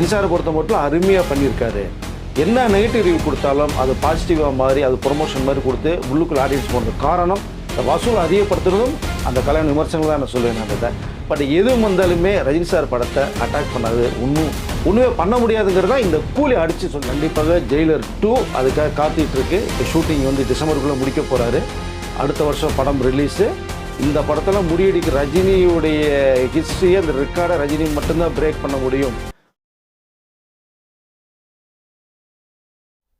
ரஜினி பொறுத்த மட்டும் அருமையாக பண்ணியிருக்காரு. என்ன நெகட்டிவ் ரிவ்யூ கொடுத்தாலும் அது பாசிட்டிவாக மாதிரி அது ப்ரொமோஷன் மாதிரி கொடுத்து உள்ளுக்குள்ள ஆடியன்ஸ் போனது காரணம் இந்த வசூல் அதிகப்படுத்துறதும் அந்த கல்யாண விமர்சனங்கள் தான் நான் சொல்லுவேன் நான் இதை. பட் எது வந்தாலுமே ரஜினி சார் படத்தை அட்டாக் பண்ணாது. ஒன்றும் ஒன்றுமே பண்ண முடியாதுங்கிறது தான் இந்த கூலி அடித்து சொல்லு கண்டிப்பாக ஜெயிலர் டூ அதுக்காக காத்துட்டு இப்போ ஷூட்டிங் வந்து டிசம்பருக்குள்ளே முடிக்க போகிறாரு அடுத்த வருஷம் படம் ரிலீஸு இந்த படத்தில் முறியடிக்க ரஜினியுடைய ஹிஸ்ட்ரியை அந்த ரெக்கார்டை ரஜினி மட்டும்தான் பிரேக் பண்ண முடியும்.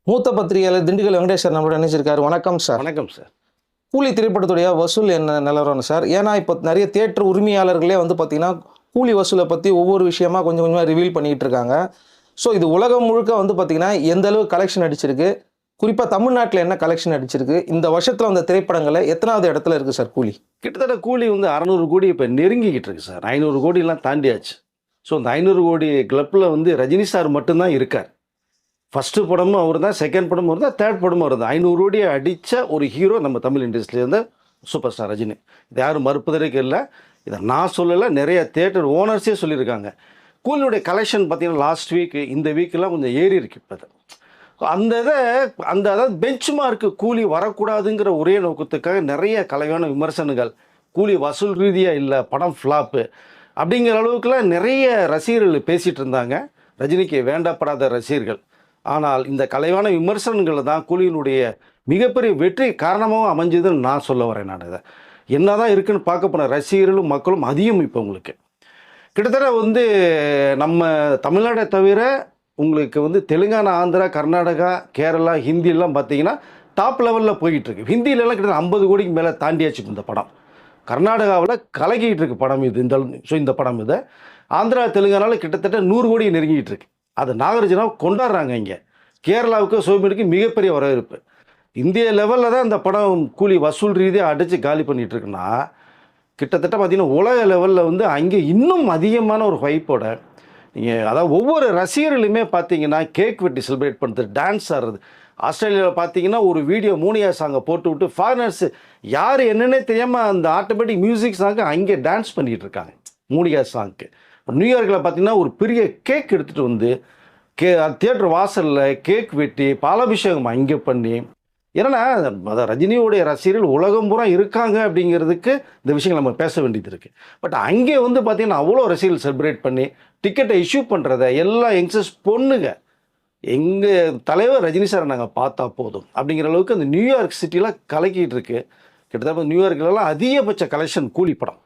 மூத்த பத்திரிகையாளர் திண்டுக்கல் வெங்கடேஸ்வர் நம்மளோட நினைச்சிருக்காரு வணக்கம் சார். வணக்கம் சார். கூலி திரைப்படத்துடைய வசூல் என்ன நிலவரம் சார்? ஏன்னா இப்போ நிறைய தியேட்டர் உரிமையாளர்களே வந்து பார்த்தீங்கன்னா கூலி வசூலை பற்றி ஒவ்வொரு விஷயமா கொஞ்சம் கொஞ்சமாக ரிவீல் பண்ணிட்டு இருக்காங்க. ஸோ இது உலகம் முழுக்க வந்து பார்த்தீங்கன்னா எந்த அளவு கலெக்ஷன் அடிச்சிருக்கு? குறிப்பாக தமிழ்நாட்டில் என்ன கலெக்ஷன் அடிச்சிருக்கு? இந்த வருஷத்தில் வந்த திரைப்படங்களை எத்தனாவது இடத்துல இருக்குது சார் கூலி? கிட்டத்தட்ட கூலி வந்து அறநூறு கோடி இப்போ நெருங்கிக்கிட்டு இருக்கு சார். ஐநூறு கோடியெல்லாம் தாண்டியாச்சு. ஸோ இந்த ஐநூறு கோடி கிளப்பில் வந்து ரஜினி சார் மட்டும்தான் இருக்கார். ஃபஸ்ட்டு படமும் அவர் தான் செகண்ட் படமும் அவர் தான் தேர்ட் படமும் அவர் தான் ஐநூறு கோடியை அடித்த ஒரு ஹீரோ நம்ம தமிழ் இண்டஸ்ட்ரியிலேருந்து சூப்பர் ஸ்டார் ரஜினி. இது யாரும் மறுப்பதற்கு இல்லை. இதை நான் சொல்லலை நிறைய தேட்டர் ஓனர்ஸே சொல்லியிருக்காங்க. கூலியுடைய கலெக்ஷன் பார்த்திங்கன்னா லாஸ்ட் வீக் இந்த வீக்கெலாம் கொஞ்சம் ஏறி இருக்கு இப்போ அது. அந்த இதை அந்த அதாவது பெஞ்ச் மார்க்கு கூலி வரக்கூடாதுங்கிற ஒரே நோக்கத்துக்காக நிறைய கலையான விமர்சனங்கள். கூலி வசூல் ரீதியாக இல்லை படம் ஃப்ளாப்பு அப்படிங்கிற அளவுக்குலாம் நிறைய ரசிகர்கள் பேசிகிட்டு இருந்தாங்க. ரஜினிக்கு வேண்டப்படாத ரசிகர்கள். ஆனால் இந்த கலைவான விமர்சனங்கள் தான் கூலியினுடைய மிகப்பெரிய வெற்றி காரணமாகவும் அமைஞ்சதுன்னு நான் சொல்ல வரேன் நான் இதை. என்ன தான் இருக்குன்னு பார்க்க போன ரசிகர்களும் மக்களும் அதிகம் இப்போ உங்களுக்கு. கிட்டத்தட்ட வந்து நம்ம தமிழ்நாடை தவிர உங்களுக்கு வந்து தெலுங்கானா ஆந்திரா கர்நாடகா கேரளா ஹிந்திலாம் பார்த்தீங்கன்னா டாப் லெவலில் போய்கிட்டுருக்கு ஹிந்திலலாம் கிட்டத்தட்ட ஐம்பது கோடிக்கு மேலே தாண்டியாச்சு இந்த படம். கர்நாடகாவில் கலக்கிட்டு இருக்கு படம் இது இந்த ஸோ இந்த படம் இது. ஆந்திரா தெலுங்கானாவில் கிட்டத்தட்ட நூறு கோடி நெருங்கிட்டு இருக்கு. அது நாகார்ஜுனாவை கொண்டாடுறாங்க இங்கே. கேரளாவுக்கு சோமியனுக்கு மிகப்பெரிய வரவேற்பு. இந்திய லெவலில் தான் இந்த படம் கூலி வசூல் ரீதியாக அடித்து காலி பண்ணிட்டு இருக்குன்னா கிட்டத்தட்ட பார்த்திங்கன்னா உலக லெவலில் வந்து அங்கே இன்னும் அதிகமான ஒரு ஹைப்போட நீங்கள் அதாவது ஒவ்வொரு ரசிகர்களுமே பார்த்தீங்கன்னா கேக் வெட்டி செலிப்ரேட் பண்ணுறது டான்ஸ் ஆடுறது. ஆஸ்திரேலியாவில் பார்த்தீங்கன்னா ஒரு வீடியோ மூணியா சாங்கை போட்டு விட்டு ஃபாரினர்ஸ் யார் என்னன்னே தெரியாமல் அந்த ஆட்டோமேட்டிக் மியூசிக் சாங்கு அங்கே டான்ஸ் பண்ணிகிட்டு இருக்காங்க மூணியா சாங்க்கு நியூயார்க்கில் பார்த்தீங்கன்னா ஒரு பெரிய கேக் எடுத்துகிட்டு வந்து கே தியேட்டர் வாசலில் கேக் வெட்டி பாலாபிஷேகம் அங்கே பண்ணி ஏன்னா அதை ரஜினியோடைய ரசிகர்கள் உலகம் பூரா இருக்காங்க அப்படிங்கிறதுக்கு இந்த விஷயங்கள் நம்ம பேச வேண்டியது இருக்குது பட் அங்கே வந்து பார்த்தீங்கன்னா அவ்வளோ ரசிகர்கள் செலிப்ரேட் பண்ணி டிக்கெட்டை இஷ்யூ பண்ணுறத எல்லா யங்ஸ்டர்ஸ் பொண்ணுங்க எங்கள் தலைவர் ரஜினி சாரை நாங்கள் பார்த்தா போதும் அப்படிங்கிற அளவுக்கு அந்த நியூயார்க் சிட்டியில் கலக்கிட்டு இருக்கு. கிட்டத்தட்ட நியூயார்க்லலாம் அதிகபட்ச கலெக்ஷன் கூலி படம்.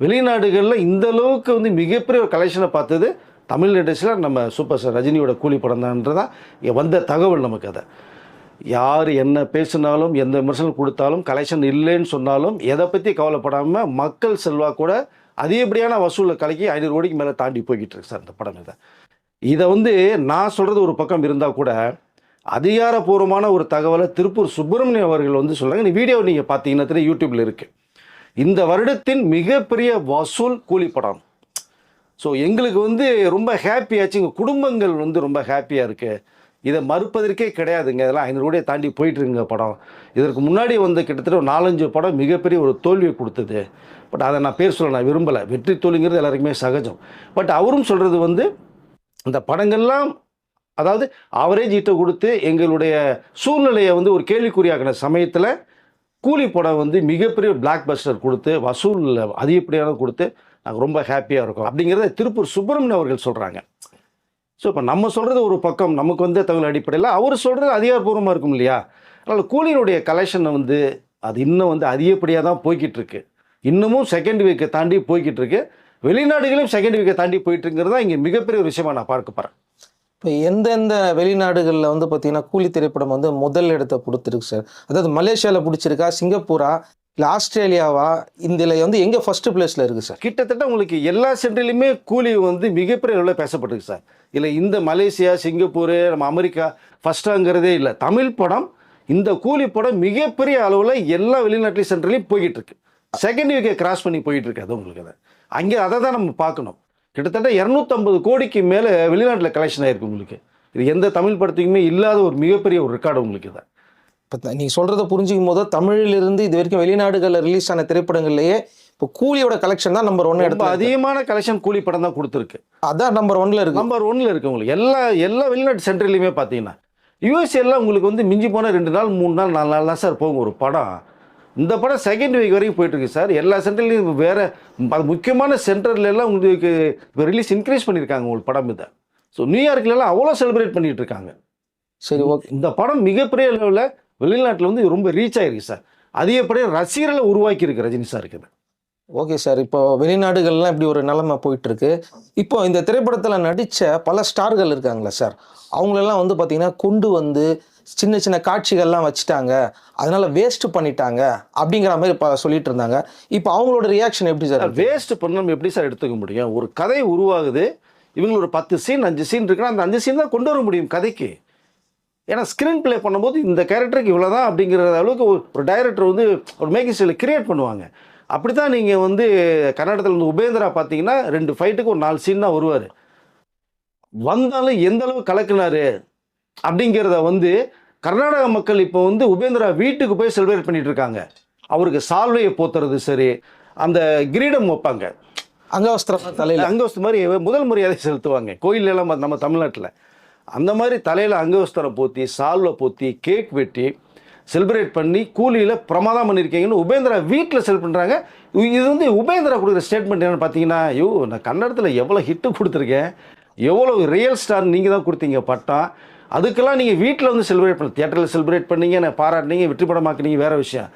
வெளிநாடுகளில் இந்த அளவுக்கு வந்து மிகப்பெரிய ஒரு கலெக்ஷனை பார்த்தது தமிழ் இண்டஸ்ட்ரியில் நம்ம சூப்பர் ஸ்டார் ரஜினியோட கூலி படம் தான்றதான் வந்த தகவல் நமக்கு அதை. யார் என்ன பேசினாலும் எந்த விமர்சனம் கொடுத்தாலும் கலெக்ஷன் இல்லைன்னு சொன்னாலும் எதை பற்றி கவலைப்படாமல் மக்கள் செல்வா கூட அதிகப்படியான வசூலை கலக்கி ஐநூறு கோடிக்கு மேலே தாண்டி போய்கிட்டு இருக்கு சார் இந்த படம் இதை. இதை வந்து நான் சொல்கிறது ஒரு பக்கம் இருந்தால் கூட அதிகாரப்பூர்வமான ஒரு தகவலை திருப்பூர் சுப்பிரமணியம் அவர்கள் வந்து சொல்கிறாங்க நீ வீடியோ நீங்கள் பார்த்தீங்கன்னா தெரியும் யூடியூப்பில் இருக்குது இந்த வருடத்தின் மிகப்பெரிய வசூல் கூலி படம் ஸோ எங்களுக்கு வந்து ரொம்ப ஹாப்பியாச்சு எங்கள் குடும்பங்கள் வந்து ரொம்ப ஹாப்பியாக இருக்குது இதை மறுப்பதற்கே கிடையாதுங்க. இதெல்லாம் ஐநூறுடைய தாண்டி போயிட்டுருங்க படம். இதற்கு முன்னாடி வந்து கிட்டத்தட்ட ஒரு நாலஞ்சு படம் மிகப்பெரிய ஒரு தோல்வியை கொடுத்தது. பட் அதை நான் பேர் சொல்ல நான் விரும்பலை. வெற்றி தோல்விங்கிறது எல்லாருக்குமே சகஜம். பட் அவரும் சொல்கிறது வந்து இந்த படங்கள்லாம் அதாவது ஆவரேஜ் ஈட்டை கொடுத்து எங்களுடைய சூழ்நிலையை வந்து ஒரு கேள்விக்குறியாக்கின சமயத்தில் கூலி படம் வந்து மிகப்பெரிய பிளாக் பஸ்டர் கொடுத்து வசூல் அதிகப்படியான கொடுத்து நாங்கள் ரொம்ப ஹாப்பியாக இருக்கோம். அப்படிங்கிறத திருப்பூர் சுப்பிரமணியம் அவர்கள் சொல்கிறாங்க ஸோ இப்போ நம்ம சொல்கிறது ஒரு பக்கம் நமக்கு வந்து தகவல் அடிப்படையில் அவர் சொல்கிறது அதிகாரப்பூர்வமாக இருக்கும் இல்லையா? அதனால் கூலியினுடைய கலெக்ஷனை வந்து அது இன்னும் வந்து அதிகப்படியாக தான் போய்கிட்டு இருக்கு. இன்னமும் செகண்ட் வீக்கை தாண்டி போய்கிட்டு இருக்கு. வெளிநாடுகளையும் செகண்ட் வீக்கை தாண்டி போயிட்டுருங்கிறது தான் இங்கே மிகப்பெரிய ஒரு விஷயமா நான் பார்க்க போகிறேன் இப்போ எந்தெந்த வெளிநாடுகளில் வந்து பார்த்தீங்கன்னா கூலி திரைப்படம் வந்து முதல் இடத்தை கொடுத்துருக்கு சார் அதாவது மலேசியாவில் பிடிச்சிருக்கா சிங்கப்பூரா இல்லை ஆஸ்திரேலியாவா? இதில் வந்து எங்கே ஃபஸ்ட்டு பிளேஸில் இருக்குது சார் கிட்டத்தட்ட உங்களுக்கு எல்லா சென்ட்ரிலையுமே கூலி வந்து மிகப்பெரிய அளவில் பேசப்பட்டிருக்கு சார் இல்லை இந்த மலேசியா சிங்கப்பூர் நம்ம அமெரிக்கா ஃபஸ்ட்டாங்கிறதே இல்லை. தமிழ் படம் இந்த கூலி படம் மிகப்பெரிய அளவில் எல்லா வெளிநாட்டு சென்ட்ரலையும் போய்கிட்டு இருக்கு. செகண்ட் வீக்கை கிராஸ் பண்ணி போயிட்டு இருக்கு அது உங்களுக்கு அதை. அங்கே அதை தான் நம்ம பார்க்கணும். கிட்டத்தட்ட இரநூத்தம்பது கோடிக்கு மேலே வெளிநாட்டில் கலெக்ஷன் ஆயிருக்கு உங்களுக்கு. இது எந்த தமிழ் படத்துக்குமே இல்லாத ஒரு மிகப்பெரிய ஒரு ரெக்கார்டு உங்களுக்கு இதை. இப்போ நீங்கள் சொல்கிறத புரிஞ்சிக்கும் போது தமிழிலிருந்து இது வரைக்கும் வெளிநாடுகளில் ரிலீஸ் ஆன திரைப்படங்கள்லேயே இப்போ கூலியோட கலெக்ஷன் தான் நம்பர் ஒன் ரொம்ப இடத்துல இருக்கு. அதிகமான கலெக்ஷன் கூலி படம் தான் கொடுத்துருக்கு. அதான் நம்பர் ஒன்ல இருக்கு. நம்பர் ஒன்ல இருக்கு உங்களுக்கு. எல்லா எல்லா வெளிநாட்டு சென்டர்லையுமே பார்த்தீங்கன்னா யூஎஸ்ஏலாம் உங்களுக்கு வந்து மிஞ்சி போனால் ரெண்டு நாள் மூணு நாள் நாலு நாள் தான் சார் போகும் ஒரு படம். இந்த படம் செகண்ட் வீக் வரைக்கும் போயிட்டு இருக்கு சார். எல்லா சென்டர்லையும் வேற அது முக்கியமான சென்டர்ல எல்லாம் உங்களுக்கு ரிலீஸ் இன்க்ரீஸ் பண்ணியிருக்காங்க உங்களுக்கு படம் இதை. ஸோ நியூயார்க்லலாம் அவ்வளோ செலிப்ரேட் பண்ணிட்டு இருக்காங்க சரி ஓகே இந்த படம் மிகப்பெரிய அளவில் வெளிநாட்டில் வந்து ரொம்ப ரீச் ஆயிருக்கு சார். அதிகப்படியாக ரசிகர்களை உருவாக்கி இருக்கு ரஜினி சார் இருக்குது. ஓகே சார் இப்போ வெளிநாடுகள்லாம் இப்படி ஒரு நிலைமை போயிட்டு இருக்கு இப்போ இந்த திரைப்படத்தில் நடித்த பல ஸ்டார்கள் இருக்காங்களா சார். அவங்களெல்லாம் வந்து பார்த்தீங்கன்னா கொண்டு வந்து சின்ன சின்ன காட்சிகள்லாம் வச்சுட்டாங்க. அதனால வேஸ்ட் பண்ணிட்டாங்க. அப்படிங்கிற மாதிரி இப்போ சொல்லிட்டு இருந்தாங்க. இப்போ அவங்களோட ரியாக்ஷன் எப்படி சார் வேஸ்ட் பண்ண நம்ம எப்படி சார் எடுத்துக்க முடியும்? ஒரு கதை உருவாகுது. இவங்களுக்கு ஒரு பத்து சீன் அஞ்சு சீன் இருக்குன்னா அந்த அஞ்சு சீன் தான் கொண்டு வர முடியும் கதைக்கு. ஏன்னா ஸ்க்ரீன் ப்ளே பண்ணும்போது இந்த கேரக்டருக்கு இவ்வளோ தான் அப்படிங்கிற அளவுக்கு ஒரு- டைரக்டர் வந்து ஒரு மேக்கிங் ஸ்டைலில் கிரியேட் பண்ணுவாங்க. அப்படி தான் நீங்கள் வந்து கர்நாடகத்தில் வந்து உபேந்திரா பார்த்தீங்கன்னா ரெண்டு ஃபைட்டுக்கு ஒரு நாலு சீன் தான் வருவார். வந்தாலும் எந்த அளவு கலக்குனாரு? அப்படிங்கிறத வந்து கர்நாடக மக்கள் இப்போ வந்து உபேந்திரா வீட்டுக்கு போய் செலிப்ரேட் பண்ணிட்டு இருக்காங்க. அவருக்கு சால்வையை போத்துறது சரி அந்த கிரீடம் வைப்பாங்க. அங்கவஸ்திரம் தலையில். அங்கவஸ்து மாதிரி முதல் மரியாதை செலுத்துவாங்க. கோயில்ல எல்லாம் நம்ம தமிழ்நாட்டில். அந்த மாதிரி தலையில் அங்கவஸ்தரம் போத்தி சால்வை போத்தி கேக் வெட்டி செலிப்ரேட் பண்ணி கூலியில் பிரமாதம் பண்ணியிருக்கீங்கன்னு உபேந்திரா வீட்டில் செல் பண்ணுறாங்க இது வந்து உபேந்திரா கொடுக்குற ஸ்டேட்மெண்ட் என்னன்னு பார்த்தீங்கன்னா ஐயோ நான் கன்னடத்தில் எவ்வளோ ஹிட்டு கொடுத்துருக்கேன். எவ்வளோ ரியல் ஸ்டார் நீங்கள் தான் கொடுத்தீங்க பட்டம் அதுக்கெல்லாம் நீங்கள் வீட்டில் வந்து செலிப்ரேட் பண்ண தியேட்டரில் செலிப்ரேட் பண்ணீங்க நான் பாராட்டினீங்க வெற்றி படமாக்குனீங்க வேற விஷயம்.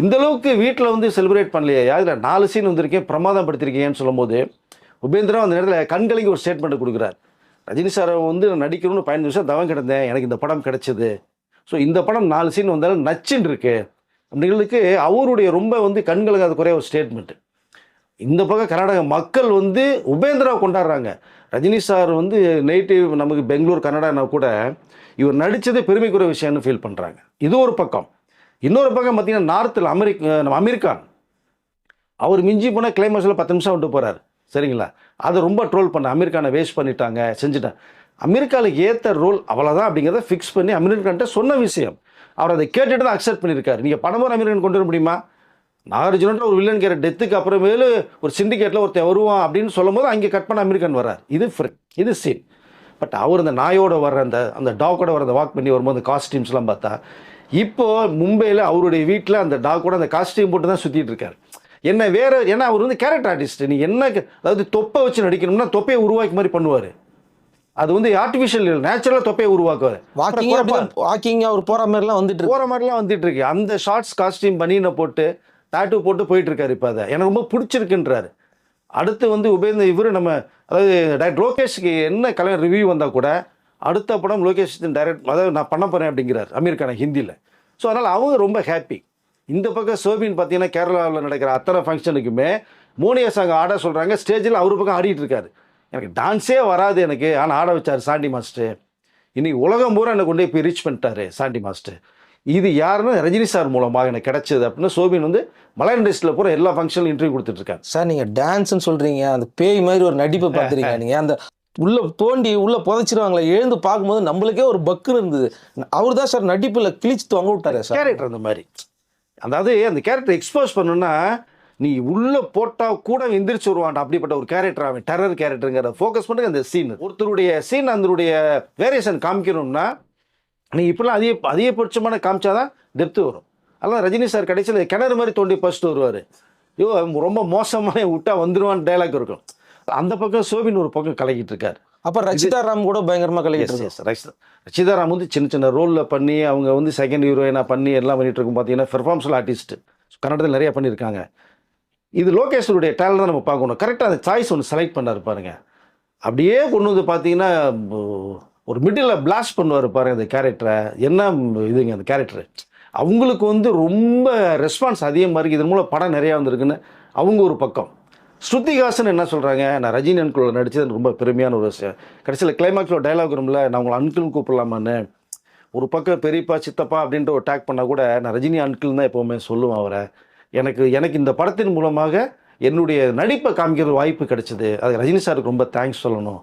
இந்த அளவுக்கு வீட்டில் வந்து செலிப்ரேட் பண்ணலையா. இதில் நாலு சீன் வந்திருக்கேன் பிரமாதம் படுத்திருக்கீங்கன்னு சொல்லும்போது உபேந்திரா அந்த நேரத்தில் கண்களுக்கு ஒரு ஸ்டேட்மெண்ட் கொடுக்குறார். ரஜினி சாரை வந்து நான் நடிக்கணும்னு பதினஞ்சு வருஷம் தவம் கிடந்தேன் எனக்கு இந்த படம் கிடைச்சது. ஸோ இந்த படம் நாலு சீன் வந்தாலும் நச்சுன்னு இருக்கு. அப்படிங்கிறதுக்கு அவருடைய ரொம்ப வந்து கண்கலங்காத குறைய ஒரு ஸ்டேட்மெண்ட் இந்த பக்கம் கர்நாடக மக்கள் வந்து உபேந்திராவை கொண்டாடுறாங்க. ரஜினி சார் வந்து நேட்டிவ் நமக்கு பெங்களூர் கன்னடானா கூட இவர் நடித்ததே பெருமைக்குரிய விஷயம்னு ஃபீல் பண்ணுறாங்க இது ஒரு பக்கம். இன்னொரு பக்கம் பார்த்தீங்கன்னா நார்த்தில் அமெரிக்க நம்ம அமெரிக்கான். அவர் மிஞ்சி போனால் கிளைமேக்ஸில் பத்து நிமிஷம் விட்டு போகிறார் சரிங்களா? அதை ரொம்ப ட்ரோல் பண்ண அமெரிக்கானை வேஸ்ட் பண்ணிட்டாங்க செஞ்சுட்டேன் அமெரிக்காவில் ஏற்ற ரோல் அவ்வளோதான் அப்படிங்கிறத ஃபிக்ஸ் பண்ணி அமெரிக்கான்ட்ட சொன்ன விஷயம். அவர் அதை கேட்டுட்டு தான் அக்செப்ட் பண்ணியிருக்காரு. நீங்கள் படமும் அமெரிக்கன் கொண்டு வர முடியுமா? நாகார்ஜுனன்ற ஒரு வில்லன் கேர டெத்துக்கு அப்புறமேலு ஒரு சிண்டிகேட்டில் ஒருத்தன் வருவான் அப்படின்னு சொல்லும்போது அங்கே கட் பண்ண அமெரிக்கன் வர்றார். இது இது சீன் பட் அவர் அந்த நாயோட வர்ற அந்த அந்த டாக்கோட வர அந்த வாக் பண்ணி வரும்போது காஸ்டியூம்ஸ்லாம் பார்த்தா இப்போ மும்பையில் அவருடைய வீட்டில் அந்த டாக்கோட அந்த காஸ்டியூம் போட்டு தான் சுற்றிட்டு இருக்காரு. என்ன வேற ஏன்னா அவர் வந்து கேரக்டர் ஆர்டிஸ்ட் நீ என்ன அதாவது தொப்பை வச்சு நடிக்கணும்னா தொப்பையை உருவாக்கி மாதிரி பண்ணுவார். அது வந்து ஆர்டிஃபிஷியல் நேச்சுரலாக தொப்பையை உருவாக்குவார். வாக்கிங் வாக்கிங் அவர் போற மாதிரிலாம் வந்துட்டு போகிற மாதிரிலாம் வந்துட்டு இருக்கு. அந்த ஷார்ட்ஸ் காஸ்டியூம் பனியனை போட்டு தாட்டு போட்டு போயிட்டுருக்காரு இப்போ அதை. எனக்கு ரொம்ப பிடிச்சிருக்குன்றாரு. அடுத்து வந்து உபேந்திர இவர் நம்ம அதாவது டைரக்ட் லோகேஷ்க்கு என்ன கலைஞர் ரிவ்யூ வந்தால் கூட அடுத்த படம் லோகேஷ் டைரக்ட் அதாவது நான் பண்ண போகிறேன் அப்படிங்கிறார் அமீர்கான ஹிந்தியில். ஸோ அதனால் அவங்க ரொம்ப ஹாப்பி இந்த பக்கம் சோபின் பார்த்தீங்கன்னா கேரளாவில் நடக்கிற அத்தனை ஃபங்க்ஷனுக்குமே மோனியா சாங் ஆட சொல்கிறாங்க ஸ்டேஜில் அவர் பக்கம் ஆடிட்டு இருக்காரு. எனக்கு டான்ஸே வராது எனக்கு. ஆனால் ஆட வச்சார் சாண்டி மாஸ்டர். இன்றைக்கி உலகம் பூரா என்னை கொண்டு போய் ரீச் பண்ணிட்டாரு சாண்டி மாஸ்டர். இது யாருன்னு ரஜினி சார் மூலமாக எனக்கு கிடைச்சது அப்படின்னு சோபின் வந்து மலையாள இண்டஸ்ட்ரியில் பூரா எல்லா ஃபங்க்ஷன்லையும் இன்டர்வியூ கொடுத்துட்டு இருக்காங்க சார் நீங்க டான்ஸ்னு சொல்றீங்க அந்த பேய் மாதிரி ஒரு நடிப்பை பார்த்துருக்கீங்க நீங்க. அந்த உள்ள தோண்டி உள்ள புதைச்சிருவாங்களே எழுந்து பார்க்கும்போது நம்மளுக்கே ஒரு பக்குன்னு இருந்தது. அவர் தான் சார் நடிப்புல கிழிச்சு தொங்க விட்டாரு சார். கேரக்டர் அந்த மாதிரி. அதாவது அந்த கேரக்டர் எக்ஸ்போஸ் பண்ணணும்னா நீ உள்ள போட்டா கூட எந்திரிச்சு வருவான்டா அப்படிப்பட்ட ஒரு கேரக்டர் அவன் டெரர் கேரக்டருங்கிற ஃபோக்கஸ் பண்ணுங்க அந்த சீன் ஒருத்தருடைய சீன் அதனுடைய வேரியேஷன் காமிக்கணும்னா நீ இப்படிலாம் அதிக அதிகபட்சமான காமிச்சாதான் டெப்த்து வரும். அதெல்லாம் ரஜினி சார் கடைசியில் கிணறு மாதிரி தோண்டி ஃபர்ஸ்ட் வருவார். ஐயோ ரொம்ப மோசமான விட்டா வந்துருவான் டைலாக் இருக்கும். அந்த பக்கம் சோபின் ஒரு பக்கம் கலக்கிட்டு இருக்காரு. அப்ப ரச்சிதா ராம் கூட பயங்கரமா கலக்கிட்டு ரச்சிதா ரச்சிதாராம் வந்து சின்ன சின்ன ரோலில் பண்ணி அவங்க வந்து செகண்ட் ஹீரோயினாக பண்ணி எல்லாம் பண்ணிட்டு இருக்கும். பார்த்தீங்கன்னா பெர்ஃபார்மன்ஸில் ஆர்டிஸ்ட் கன்னடத்தில் நிறைய பண்ணியிருக்காங்க. இது லோகேஷனுடைய டேலண்ட் தான் நம்ம பார்க்கணும். கரெக்டாக அந்த சாய்ஸ் ஒன்று செலக்ட் பண்ணாரு பாருங்க. அப்படியே கொண்டு வந்து பார்த்தீங்கன்னா ஒரு மிடில் பிளாஸ்ட் பண்ணுவார் பாருங்க அந்த கேரக்டரை என்ன இதுங்க அந்த கேரக்டர் அவங்களுக்கு வந்து ரொம்ப ரெஸ்பான்ஸ் அதிகமாக இருக்குது இதன் மூலம் படம் நிறையா வந்திருக்குன்னு அவங்க ஒரு பக்கம். ஸ்ருதிஹாசன் என்ன சொல்கிறாங்க நான் ரஜினி அன்குள்ள நடித்தது ரொம்ப பெருமையான ஒரு விஷயம். கடைசியில் கிளைமேக்ஸில் டைலாக் ரூமில் நான் உங்களை அன்குள்னு கூப்பிடலாமான்னு. ஒரு பக்கம் பெரியப்பா சித்தப்பா அப்படின்ற ஒரு டேக் பண்ணால் கூட நான் ரஜினி அன்கிள் தான் எப்போவுமே சொல்லுவேன் அவரை. எனக்கு எனக்கு இந்த படத்தின் மூலமாக என்னுடைய நடிப்பை காமிக்கிற வாய்ப்பு கிடைச்சிது. அது ரஜினி சாருக்கு ரொம்ப தேங்க்ஸ் சொல்லணும்.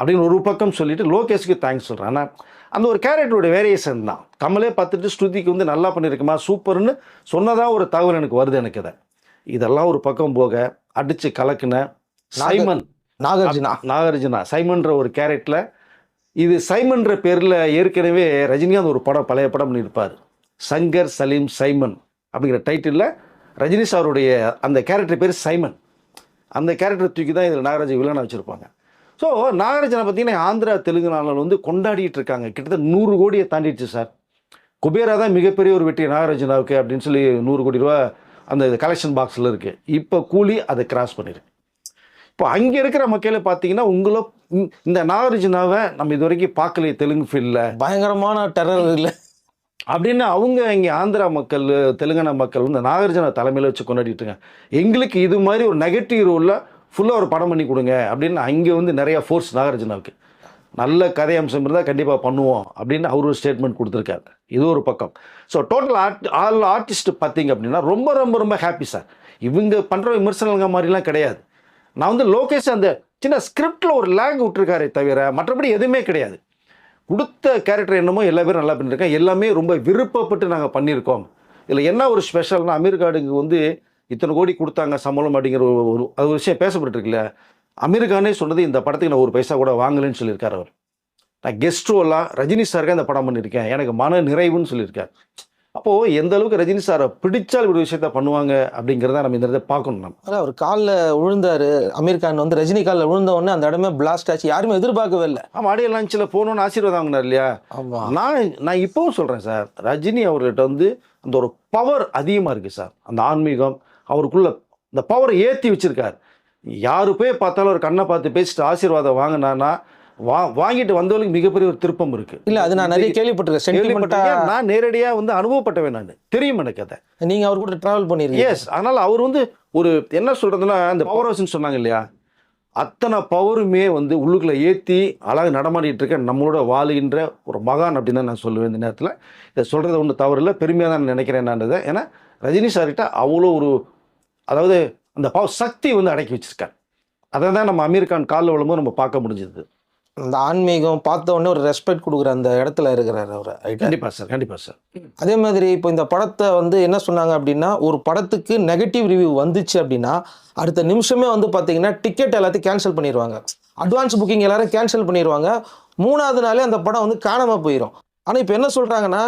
அப்படின்னு ஒரு பக்கம் சொல்லிட்டு லோகேஷுக்கு தேங்க்ஸ் சொல்கிறேன் ஆனால் அந்த ஒரு கேரக்டருடைய வேரியேஷன் தான் கமலே பார்த்துட்டு ஸ்ருதிக்கு வந்து நல்லா பண்ணியிருக்குமா? சூப்பர்னு சொன்னதாக ஒரு தகவல் எனக்கு வருது எனக்கு அதை இதெல்லாம் ஒரு பக்கம் போக அடிச்சு கலக்குன சைமன். நாகார்ஜுனா. நாகார்ஜுனா. சைமன்ற ஒரு கேரக்டரில் இது சைமன்ற பேரில் ஏற்கனவே ரஜினிகாந்த் ஒரு படம் பழைய படம் பண்ணியிருப்பார். சங்கர் சலீம் சைமன் அப்படிங்கிற டைட்டிலில் ரஜினி சாருடைய அந்த கேரக்டர் பேர் சைமன். அந்த கேரக்டர் தூக்கி தான் இதில் நாகராஜ வில்லனாக வச்சுருப்பாங்க. ஸோ நாகராஜனை பார்த்தீங்கன்னா ஆந்திரா தெலுங்கானாவில் வந்து கொண்டாடிட்டு இருக்காங்க. கிட்டத்தட்ட நூறு கோடியை தாண்டிடுச்சு சார் குபேரா தான் மிகப்பெரிய ஒரு வெற்றி நாகராஜனாவுக்கு அப்படின்னு சொல்லி நூறு கோடி ரூபா அந்த கலெக்ஷன் பாக்ஸில் இருக்குது இப்போ கூலி அதை கிராஸ் பண்ணிருக்கு. இப்போ அங்கே இருக்கிற மக்களை பார்த்தீங்கன்னா உங்களை இந்த- நாகார்ஜுனாவை நம்ம இது வரைக்கும் பார்க்கலையே தெலுங்கு ஃபீல்டில் பயங்கரமான டெரர் இல்லை. அப்படின்னு அவங்க இங்கே ஆந்திரா மக்கள் தெலுங்கானா மக்கள் வந்து நாகார்ஜுனா தலைமையில் வச்சு கொண்டாடிட்டு இருக்காங்க. எங்களுக்கு இது மாதிரி ஒரு நெகட்டிவ் ரோலில் ஃபுல்லாக ஒரு படம் பண்ணி கொடுங்க அப்படின்னு அங்கே வந்து நிறைய ஃபோர்ஸ் நாகார்ஜுனாவுக்கு நல்ல கதை அம்சம் இருந்தால் கண்டிப்பாக பண்ணுவோம் அப்படின்னு அவர் ஒரு ஸ்டேட்மெண்ட் கொடுத்துருக்காரு. இது ஒரு பக்கம். So total art all artist பார்த்தீங்க அப்படின்னா ரொம்ப ரொம்ப ரொம்ப ஹாப்பி சார் இவங்க பண்ணுற விமர்சனங்க மாதிரிலாம் கிடையாது. நான் வந்து லோகேஷ் அந்த சின்ன ஸ்கிரிப்டில் ஒரு லேங் விட்டுருக்காரே தவிர மற்றபடி எதுவுமே கிடையாது. கொடுத்த கேரக்டர் என்னமோ எல்லா பேரும் நல்லா பண்ணியிருக்கேன் எல்லாமே ரொம்ப விருப்பப்பட்டு நாங்கள் பண்ணியிருக்கோம். இதில் என்ன ஒரு ஸ்பெஷல்னா அமீர் கார்டுக்கு வந்து இத்தனை கோடி கொடுத்தாங்க சம்பளம் அப்படிங்கிற ஒரு அது ஒரு விஷயம் பேசப்பட்டிருக்குல்ல. அமீர் கானே சொன்னது இந்த படத்துக்கு நான் ஒரு பைசா கூட வாங்கலைன்னு சொல்லியிருக்காரு அவர். நான் கெஸ்ட் ரோலாக ரஜினி சாருக்கே இந்த படம் பண்ணியிருக்கேன். எனக்கு மன நிறைவுன்னு சொல்லியிருக்காரு. அப்போது எந்த அளவுக்கு ரஜினி சாரை பிடிச்சால் ஒரு விஷயத்த பண்ணுவாங்க அப்படிங்கிறத நம்ம இந்த இடத்த பார்க்கணும் நம்ம. அதான் அவர் காலில் விழுந்தாரு. அமீர் கான் வந்து ரஜினி காலில் விழுந்த உடனே அந்த இடமே பிளாஸ்ட் ஆச்சு. யாருமே எதிர்பார்க்கவே இல்லை. ஆமாம் ஆடியோ லான்ச்சில் போகணுன்னு ஆசீர்வாதம் வாங்கினார் இல்லையா? நான் நான் இப்போவும் சொல்கிறேன் சார் ரஜினி அவர்கிட்ட வந்து அந்த ஒரு பவர் அதிகமாக இருக்குது சார் அந்த ஆன்மீகம் அவருக்குள்ள இந்த பவரை ஏற்றி வச்சிருக்கார். யாரு போய் பார்த்தாலும் ஒரு கண்ணை பார்த்து பேசிட்டு ஆசீர்வாதம் வாங்கினானா வா வாங்கிட்டு வந்தவங்களுக்கு மிகப்பெரிய ஒரு திருப்பம் இருக்கு. இல்ல அது நான் நிறைய கேள்விப்பட்டிருக்கேன். நான் நேரடியாக வந்து அனுபவப்பட்டவன் நான். தெரியும் எனக்கு அதை. நீங்க அவர் கூட டிராவல் பண்ணிருக்கீங்க. எஸ் அதனால் அவர் வந்து ஒரு என்ன சொல்கிறதுனா அந்த பவர் ஹவுஸ்ன்னு சொன்னாங்க இல்லையா? அத்தனை பவருமே வந்து உள்ளுக்குள்ளே ஏற்றி அழகாக நடமாடிட்டு இருக்க நம்மளோட வாழுகின்ற ஒரு மகான் அப்படின்னு தான் நான் சொல்லுவேன் இந்த நேரத்தில். இதை சொல்கிறது ஒன்றும் தவறு இல்லை. பெருமையாக தான் நினைக்கிறேன் நான் இதை. ஏன்னா ரஜினி சார்கிட்ட அவ்வளோ ஒரு அதாவது அந்த பவர் சக்தி வந்து அடக்கி வச்சிருக்கார். அதை தான் நம்ம அமீர் கான் காலில் விழும்போது நம்ம பார்க்க முடிஞ்சது. அந்த ஆன்மீகம் பார்த்த உடனே ஒரு ரெஸ்பெக்ட் கொடுக்குற அந்த இடத்துல இருக்கிறாரு அவர் கண்டிப்பாக சார் கண்டிப்பாக சார் அதே மாதிரி இப்போ இந்த படத்தை வந்து என்ன சொன்னாங்க அப்படின்னா ஒரு படத்துக்கு நெகட்டிவ் ரிவ்யூ வந்துச்சு அப்படின்னா அடுத்த நிமிஷமே வந்து பார்த்தீங்கன்னா டிக்கெட் எல்லாத்தையும் கேன்சல் பண்ணிடுவாங்க அட்வான்ஸ் புக்கிங் எல்லாரும் கேன்சல் பண்ணிடுவாங்க மூணாவது நாளே அந்த படம் வந்து காணாமல் போயிடும் ஆனால் இப்போ என்ன சொல்கிறாங்கன்னா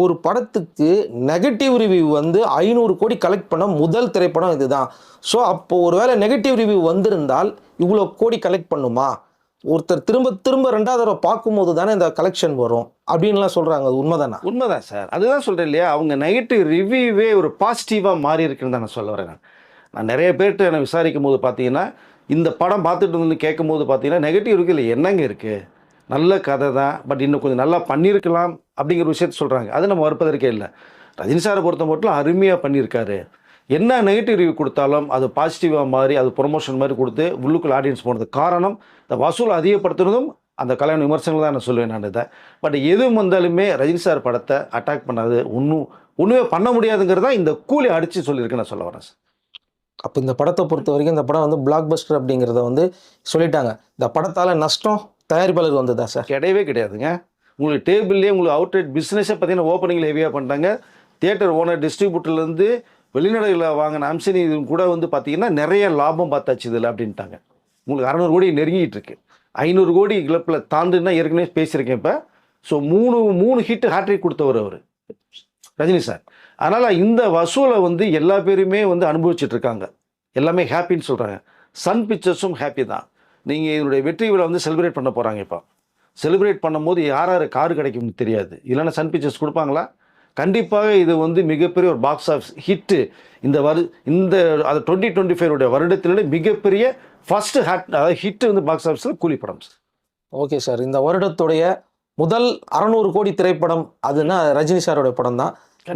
ஒரு படத்துக்கு நெகட்டிவ் ரிவ்யூ வந்து ஐநூறு கோடி கலெக்ட் பண்ண முதல் திரைப்படம் இதுதான். ஸோ அப்போ ஒருவேளை நெகட்டிவ் ரிவ்யூ வந்திருந்தால் இவ்வளோ கோடி கலெக்ட் பண்ணுமா? ஒருத்தர் திரும்ப திரும்ப ரெண்டாவது தடவை பார்க்கும்போது தானே இந்த கலெக்ஷன் வரும். அப்படின்லாம் சொல்கிறாங்க அது உண்மைதானா? உண்மைதான் சார். அதுதான் சொல்கிறேன் இல்லையா? அவங்க நெகட்டிவ் ரிவ்யூவே ஒரு பாசிட்டிவாக மாறி இருக்குன்னு தான் நான் சொல்ல வரேன் நான். நிறைய பேர்கிட்ட என்னை விசாரிக்கும் போது பார்த்தீங்கன்னா இந்த படம் பார்த்துட்டு வந்து கேட்கும் போது பார்த்தீங்கன்னா நெகட்டிவ் இருக்குது இல்லை என்னங்க இருக்குது நல்ல கதை தான் பட் இன்னும் கொஞ்சம் நல்லா பண்ணியிருக்கலாம் அப்படிங்கிற விஷயத்த சொல்கிறாங்க அது நம்ம மறுப்பதற்கே இல்லை. ரஜினி சாரை பொறுத்த மட்டும் அருமையாக பண்ணியிருக்காரு. என்ன நெகட்டிவ் ரிவ்யூ கொடுத்தாலும் அது பாசிட்டிவாக மாறி அது ப்ரொமோஷன் மாதிரி கொடுத்து உள்ளுக்குள்ள ஆடியன்ஸ் போனதுக்கு காரணம் இந்த வசூல் அதிகப்படுத்துறதும் அந்த கல்யாண விமர்சனங்கள் தான் நான் சொல்லுவேன் நான் இதை. பட் எது வந்தாலுமே ரஜினி சார் படத்தை அட்டாக் பண்ணாது ஒன்றும் ஒன்றுமே பண்ண முடியாதுங்கிறதா இந்த கூலி அடித்து சொல்லியிருக்கேன் நான் சொல்ல வரேன் சார். அப்போ இந்த படத்தை பொறுத்த வரைக்கும் இந்த படம் வந்து பிளாக் பஸ்டர் அப்படிங்கிறத வந்து சொல்லிட்டாங்க. இந்த படத்தால் நஷ்டம் தயாரிப்பாளர் வந்ததா சார்? கிடையவே கிடையாதுங்க. உங்களுக்கு டேபிள்லேயே உங்களுக்கு அவுட்லெட் பிஸ்னஸே பார்த்தீங்கன்னா ஓப்பனிங்கில் ஹெவியாக பண்ணிட்டாங்க. தியேட்டர் ஓனர் டிஸ்ட்ரிபியூட்டர்லேருந்து வெளிநாடுகளில் வாங்கின அம்சனி இது கூட வந்து பார்த்தீங்கன்னா நிறைய லாபம் பார்த்தாச்சு இதில் அப்படின்ட்டாங்க. உங்களுக்கு அறநூறு கோடி நெருங்கிட்டு இருக்கு. ஐநூறு கோடி கிளப்பில் தாண்டுன்னா ஏற்கனவே பேசியிருக்கேன் இப்போ. ஸோ மூணு மூணு ஹிட் ஹாட்ரிக் கொடுத்தவர் அவர். ரஜினி சார். அதனால் இந்த வசூலை வந்து எல்லா பேருமே வந்து அனுபவிச்சுட்டு இருக்காங்க. எல்லாமே ஹாப்பின்னு சொல்கிறாங்க சன் பிக்சர்ஸும் ஹாப்பி தான். நீங்கள் இதனுடைய வெற்றி விழா வந்து செலிப்ரேட் பண்ண போகிறாங்க இப்போ. செலிப்ரேட் பண்ணும்போது யார் யார் கார் கிடைக்கும்னு தெரியாது. இல்லைன்னா சன் பிக்சர்ஸ் கொடுப்பாங்களா? கண்டிப்பாக இது வந்து மிகப்பெரிய ஒரு பாக்ஸ் ஆஃபீஸ் ஹிட்டு இந்த வரு இந்த அது டுவெண்ட்டி டுவெண்ட்டி ஃபைவ் வருடத்திலே மிகப்பெரிய ஃபர்ஸ்ட் ஹேட் அதாவது ஹிட் வந்து பாக்ஸ் ஆஃபீஸில் கூலி படம். சார் ஓகே சார் இந்த வருடத்துடைய முதல் அறநூறு கோடி திரைப்படம் அதுனா ரஜினி சாரோட படம் தான்.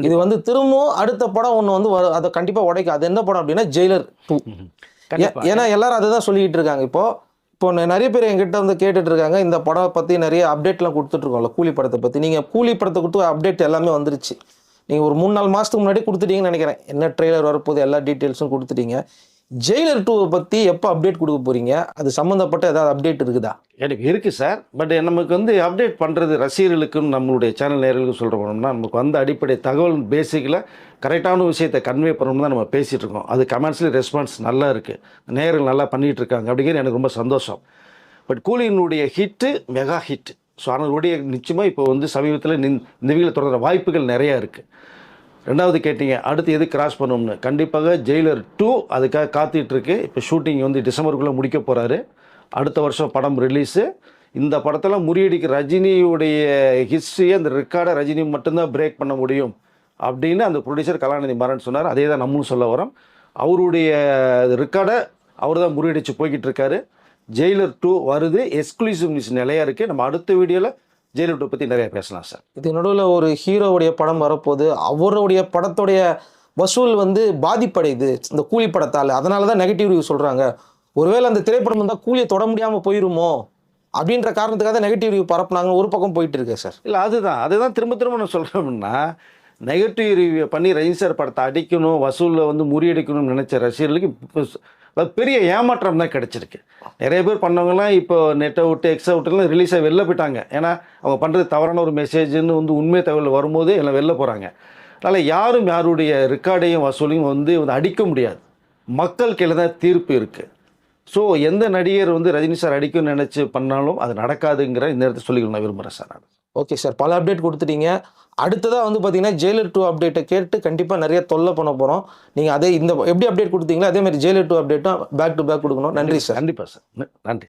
இது வந்து திரும்பவும் அடுத்த படம் ஒன்று வந்து அதை கண்டிப்பாக உடைக்க அது என்ன படம் அப்படின்னா ஜெயிலர் டூ ஏன்னா எல்லாரும் அதை தான் சொல்லிக்கிட்டு இருக்காங்க. இப்போ இப்போ நிறைய பேர் என்கிட்ட வந்து கேட்டுட்டு இருக்காங்க இந்த படம் பற்றி நிறைய அப்டேட்லாம் கொடுத்துட்ருக்கோம்ல கூலி படத்தை பற்றி நீங்கள் கூலி படத்தை கொடுத்து அப்டேட் எல்லாமே வந்துருச்சு. நீங்கள் ஒரு மூணு நாலு மாதத்துக்கு முன்னாடி கொடுத்துட்டீங்கன்னு நினைக்கிறேன். என்ன ட்ரெய்லர் வரப்போகுது எல்லா டீட்டெயில்ஸும் கொடுத்துட்டீங்க. ஜெயிலர் டூவை பற்றி எப்போ அப்டேட் கொடுக்க போகிறீங்க அது சம்மந்தப்பட்ட ஏதாவது அப்டேட் இருக்குதா? எனக்கு இருக்குது சார். பட் நமக்கு வந்து அப்டேட் பண்ணுறது ரசிகர்களுக்கும் நம்மளுடைய சேனல் நேர்களுக்கும் சொல்கிற போனோம்னா நமக்கு வந்து அடிப்படை தகவல் பேசிக்கில் கரெக்டான விஷயத்தை கன்வே பண்ணணும் தான் நம்ம பேசிகிட்டு இருக்கோம். அது கமெண்ட்ஸ்லேயும் ரெஸ்பான்ஸ் நல்லா இருக்குது நேர்கள் நல்லா பண்ணிகிட்டு இருக்காங்க அப்படிங்கிறது எனக்கு ரொம்ப சந்தோஷம். பட் கூலியினுடைய ஹிட்டு மெகா ஹிட் ஸோ அதனுடைய நிச்சயமாக இப்போ வந்து சமீபத்தில் நின் நிவிகளை தொடர்கிற வாய்ப்புகள் நிறையா இருக்குது ரெண்டாவது கேட்டீங்க அடுத்து எது கிராஸ் பண்ணணும்னு கண்டிப்பாக ஜெயிலர் டூ அதுக்காக காத்துட்டு இருக்கு இப்போ ஷூட்டிங் வந்து டிசம்பருக்குள்ளே முடிக்க போகிறாரு அடுத்த வருஷம் படம் ரிலீஸு இந்த படத்தில் முறியடிக்க ரஜினியுடைய ஹிஸ்ட்ரியை அந்த ரெக்கார்டை ரஜினி மட்டும்தான் பிரேக் பண்ண முடியும் அப்படின்னு அந்த ப்ரொடியூசர் கலாநிதி மாறன் சொன்னார். அதே தான் நம்மளும் சொல்ல வரோம். அவருடைய ரெக்கார்டை அவர் தான் முறியடிச்சு போய்கிட்டு இருக்காரு. ஜெயிலர் டூ வருது. எக்ஸ்க்ளூசிவ் நியூஸ் இருக்குது நம்ம அடுத்த வீடியோவில் ஜெயிலர் டூ பற்றி நிறைய பேசலாம் சார். இது நடுவில் ஒரு ஹீரோவுடைய படம் வரப்போகுது. அவருடைய படத்துடைய வசூல் வந்து பாதிப்படையுது இந்த கூலி படத்தால். அதனால தான் நெகட்டிவ் ரிவ்யூ சொல்கிறாங்க ஒருவேளை அந்த திரைப்படம் வந்தால் கூலியை தொட முடியாமல் போயிருமோ? அப்படின்ற காரணத்துக்காக நெகட்டிவ் ரிவ்யூ பரப்புனாங்க ஒரு பக்கம் போயிட்டு இருக்கு சார். இல்லை அதுதான். அதுதான் திரும்ப திரும்ப நான் சொல்கிறோம்னா நெகட்டிவ் ரிவ்யூ பண்ணி ரஜினி சார் படத்தை அடிக்கணும் வசூலில் வந்து முறியடிக்கணும்னு நினச்ச ரசிகர்களுக்கு இப்போ பெரிய ஏமாற்றம் தான் கிடச்சிருக்கு. நிறைய பேர் பண்ணவங்கலாம் இப்போ நெட்டை விட்டு எக்ஸா விட்டுலாம் ரிலீஸாக வெளில போயிட்டாங்க. ஏன்னா அவங்க பண்ணுறது தவறான ஒரு மெசேஜ்னு வந்து உண்மை தகவல் வரும்போதே எல்லாம் வெளில போகிறாங்க அதனால் யாரும் யாருடைய ரெக்கார்டையும் வசூலையும் வந்து வந்து அடிக்க முடியாது. மக்கள் கீழே தான் தீர்ப்பு இருக்குது ஸோ எந்த நடிகர் வந்து ரஜினி சார் அடிக்கும்னு நினச்சி பண்ணாலும் அது நடக்காதுங்கிற இந்த நேரத்தை சொல்லிக்கணும் நான் விரும்புகிறேன் சார். நான் ஓகே சார் பல அப்டேட் கொடுத்துட்டீங்க. அடுத்ததாக வந்து பார்த்தீங்கன்னா ஜெயிலர் டூ அப்டேட்டை கேட்டு கண்டிப்பாக நிறைய தொல்லை பண்ண போகிறோம் நீங்கள் அதே இந்த எப்படி அப்டேட் கொடுத்தீங்களோ அதே மாதிரி ஜெயிலர் டூ அப்டேட்டும் பேக் டு பேக் கொடுக்கணும். நன்றி சார் கண்டிப்பாக சார் நன்றி.